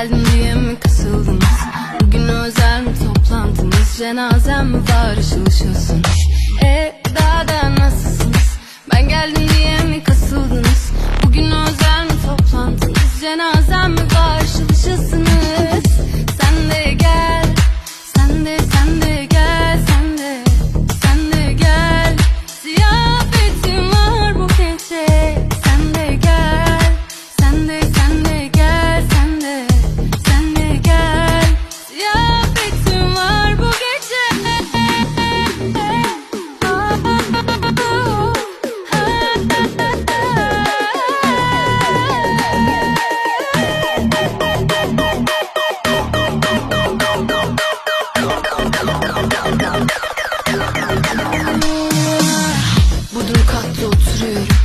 geldim diye mi kasıldınız? Bugün özel mi toplantınız? Cenazem mi var ışıl? E daha da nasılsınız? Ben geldim diye mi kasıldınız? Bugün özel mi toplantınız? Cenazem mi var? Katta oturuyorum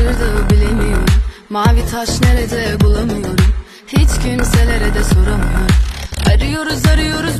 Kaçırdı bilemiyorum. Mavi taş nerede bulamıyorum. Hiç kimselere de soramıyorum. Arıyoruz arıyoruz